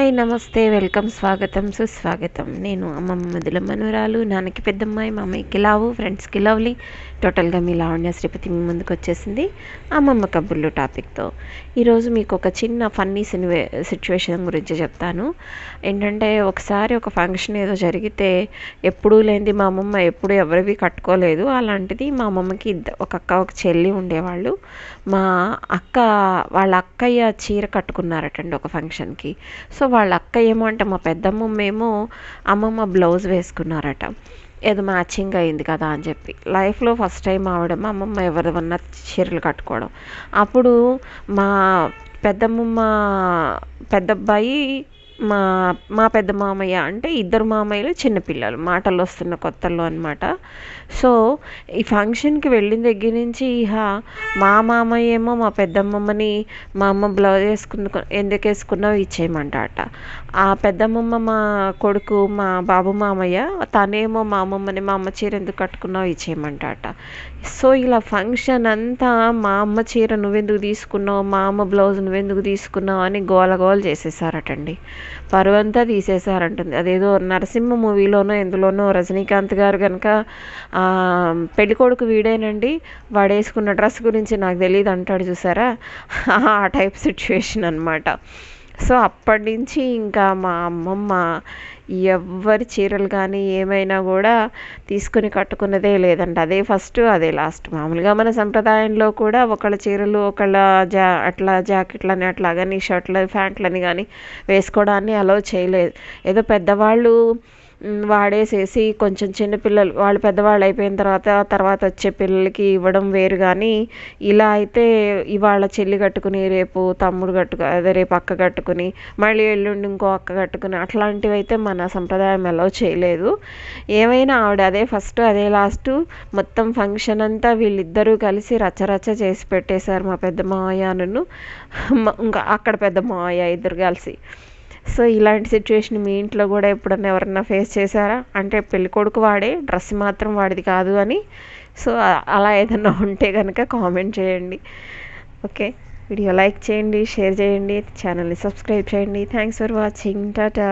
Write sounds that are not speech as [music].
Hi నమస్తే welcome స్వాగతం సుస్వాగతం. నేను అమ్మమ్మ మధుల మనవరాలు నాన్నకి పెద్దమ్మాయి మా అమ్మాయికి లావు ఫ్రెండ్స్కి లవ్లీ టోటల్గా మీ లావణ్య శ్రీపతి మీ ముందుకు వచ్చేసింది అమ్మమ్మ కబుర్లు టాపిక్తో. ఈరోజు మీకు ఒక చిన్న ఫన్నీ సినివే సిచ్యువేషన్ గురించి చెప్తాను. ఏంటంటే ఒకసారి ఒక ఫంక్షన్ ఏదో జరిగితే ఎప్పుడూ లేనిది మా అమ్మమ్మ ఎప్పుడు ఎవరివి కట్టుకోలేదు. అలాంటిది మా అమ్మమ్మకి ఒక అక్క ఒక చెల్లి ఉండేవాళ్ళు. మా అక్క వాళ్ళ అక్కయ్య చీర కట్టుకున్నారటండి ఒక ఫంక్షన్కి. సో వాళ్ళ అక్క ఏమో అంటే మా పెద్దమ్మ మేము అమ్మమ్మ బ్లౌజ్ వేసుకున్నారట. ఏదో మ్యాచింగ్ అయింది కదా అని చెప్పి. లైఫ్లో ఫస్ట్ టైం ఆవిడ మా అమ్మమ్మ ఎవరివన్నా చీరలు కట్టుకోవడం. అప్పుడు మా పెద్దమ్మమ్మ పెద్దబ్బాయి మా మా పెద్ద మామయ్య అంటే ఇద్దరు మామయ్యలు చిన్నపిల్లలు మాటలు వస్తున్న కొత్తల్లో అనమాట సో ఈ ఫంక్షన్కి వెళ్ళిన దగ్గర నుంచి ఇహ మా మామయ్య ఏమో మా పెద్దమ్మమ్మని మా అమ్మ బ్లౌజ్ వేసుకున్న ఎందుకు వేసుకున్నావు ఇచ్చేయమంటాట ఆ పెద్దమ్మమ్మ మా కొడుకు మా బాబు మామయ్య తనేమో మా అమ్మమ్మని మా అమ్మ చీర ఎందుకు కట్టుకున్నావు ఇచ్చేయమంటాట సో ఇలా ఫంక్షన్ అంతా మా అమ్మ చీర నువ్వెందుకు తీసుకున్నావు మా అమ్మ బ్లౌజ్ నువ్వెందుకు తీసుకున్నావు అని గోల గోల చేసేసారటండి. పరువంతా తీసేసారంటుంది అదేదో నరసింహ మూవీలోనో ఎందులోనో రజనీకాంత్ గారు కనుక పెళ్ళికొడుకు వీడేనండి వాడేసుకున్న డ్రెస్ గురించి నాకు తెలియదు అంటాడు చూసారా? [laughs] ఆ టైప్ సిచ్యువేషన్ అనమాట సో అప్పటి నుంచి ఇంకా మా అమ్మమ్మ ఎవ్వరి చీరలు కానీ ఏమైనా కూడా తీసుకుని కట్టుకున్నదే లేదంట. అదే ఫస్ట్ అదే లాస్ట్ మామూలుగా మన సంప్రదాయంలో కూడా ఒకళ్ళ చీరలు ఒకళ్ళ జా అట్లా జాకెట్లని అట్లాగని షర్ట్లు ప్యాంట్లని కానీ వేసుకోవడాన్ని అలో చేయలేదు. ఏదో పెద్దవాళ్ళు వాడేసేసి కొంచెం చిన్నపిల్లలు వాళ్ళు పెద్దవాళ్ళు అయిపోయిన తర్వాత తర్వాత వచ్చే పిల్లలకి ఇవ్వడం వేరు. కానీ ఇలా అయితే ఇవాళ చెల్లి కట్టుకుని రేపు తమ్ముడు కట్టుకు అదే రేపు అక్క కట్టుకుని మళ్ళీ ఎల్లుండి ఇంకో అక్క కట్టుకుని అట్లాంటివి అయితే మన సంప్రదాయం ఎలా చేయలేదు. ఏమైనా ఆవిడ అదే ఫస్ట్ అదే లాస్ట్ మొత్తం ఫంక్షన్ అంతా వీళ్ళిద్దరూ కలిసి రచ్చరచ్చ చేసి పెట్టేశారు మా పెద్ద మావయ్యను ఇంకా అక్కడ పెద్ద మావయ్య ఇద్దరు కలిసి. సో ఇలాంటి సిచ్యువేషన్ మీ ఇంట్లో కూడా ఎప్పుడన్నా ఎవరన్నా ఫేస్ చేశారా? అంటే పెళ్ళికొడుకు వాడే డ్రెస్ మాత్రం వాడిది కాదు అని. సో అలా ఏదన్నా ఉంటే కనుక కామెంట్ చేయండి. ఓకే? వీడియో లైక్ చేయండి షేర్ చేయండి ఛానల్ని సబ్స్క్రైబ్ చేయండి. Thanks for watching Tata